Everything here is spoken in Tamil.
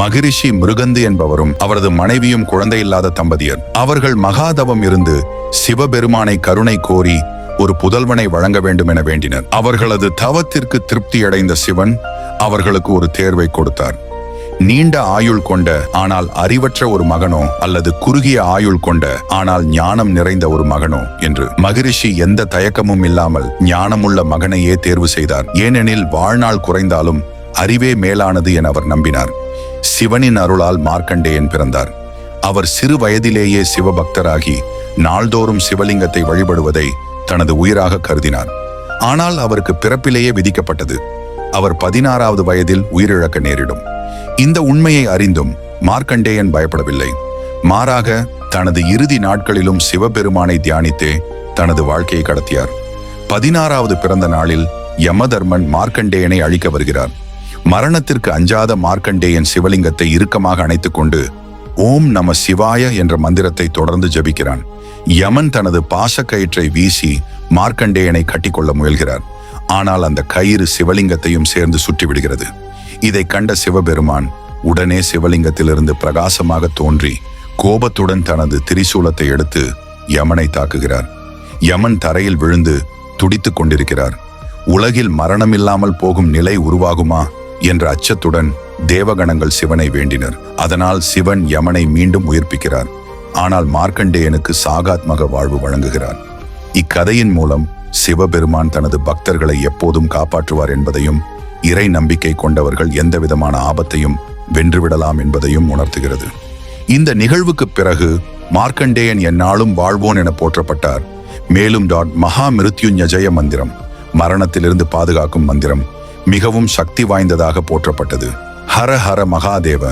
மகிரிஷி மிருகந்து என்பவரும் அவரது மனைவியும் குழந்தையில்லாத தம்பதியர். அவர்கள் மகாதவம் இருந்து சிவபெருமானை கருணை கோரி ஒரு புதல்வனை வழங்க வேண்டும் என வேண்டினர். அவர்களது தவத்திற்கு திருப்தியடைந்த சிவன் அவர்களுக்கு ஒரு தேர்வை கொடுத்தார். நீண்ட ஆயுள் கொண்ட ஆனால் அறிவற்ற ஒரு மகனோ அல்லது குறுகிய ஆயுள் கொண்ட ஆனால் ஞானம் நிறைந்த ஒரு மகனோ என்று மகிரிஷி எந்த தயக்கமும் இல்லாமல் ஞானமுள்ள மகனையே தேர்வு செய்தார். ஏனெனில் வாழ்நாள் குறைந்தாலும் அறிவே மேலானது என அவர் நம்பினார். சிவனின் அருளால் மார்க்கண்டேயன் பிறந்தார். அவர் சிறு வயதிலேயே சிவபக்தராகி நாள்தோறும் சிவலிங்கத்தை வழிபடுவதை தனது உயிராக கருதினார். ஆனால் அவருக்கு பிறப்பிலேயே விதிக்கப்பட்டது. அவர் பதினாறாவது வயதில் உயிரிழக்க நேரிடும். இந்த உண்மையை அறிந்தும் மார்க்கண்டேயன் பயப்படவில்லை. மாறாக தனது இறுதி நாட்களிலும் சிவபெருமானை தியானித்தே தனது வாழ்க்கையை கடத்தியார். பதினாறாவது பிறந்த நாளில் யமதர்மன் மார்க்கண்டேயனை அழிக்க வருகிறார். மரணத்திற்கு அஞ்சாத மார்க்கண்டேயன் சிவலிங்கத்தை இறுக்கமாக அணைத்துக் கொண்டு ஓம் நம சிவாய என்ற மந்திரத்தை தொடர்ந்து ஜபிக்கிறான். யமன் தனது பாசக்கயிற்றை வீசி மார்க்கண்டேயனை கட்டிக்கொள்ள முயல்கிறார். ஆனால் அந்த கயிறு சிவலிங்கத்தையும் சேர்ந்து சுற்றிவிடுகிறது. இதை கண்ட சிவபெருமான் உடனே சிவலிங்கத்திலிருந்து பிரகாசமாக தோன்றி கோபத்துடன் தனது திரிசூலத்தை எடுத்து யமனை தாக்குகிறார். யமன் தரையில் விழுந்து துடித்துக் கொண்டிருக்கிறார். உலகில் மரணமில்லாமல் போகும் நிலை உருவாகுமா? என்ற அச்சத்துடன் தேவகணங்கள் சிவனை வேண்டினர். அதனால் சிவன் யமனை மீண்டும் உயிர்ப்பிக்கிறார். ஆனால் மார்க்கண்டேயனுக்கு சாகாத்மக வாழ்வு வழங்குகிறார். இக்கதையின் மூலம் சிவபெருமான் தனது பக்தர்களை எப்போதும் காப்பாற்றுவார் என்பதையும் இறை நம்பிக்கை கொண்டவர்கள் எந்தவிதமான ஆபத்தையும் வென்றுவிடலாம் என்பதையும் உணர்த்துகிறது. இந்த நிகழ்வுக்கு பிறகு மார்க்கண்டேயன் என்னாலும் வாழ்வோன் என போற்றப்பட்டார். மேலும் டாட் மகா மிருத்யுஞ்சய மந்திரம் மரணத்திலிருந்து பாதுகாக்கும் மந்திரம் மிகவும் சக்தி வாய்ந்ததாக போற்றப்பட்டது. ஹர ஹர மகாதேவ.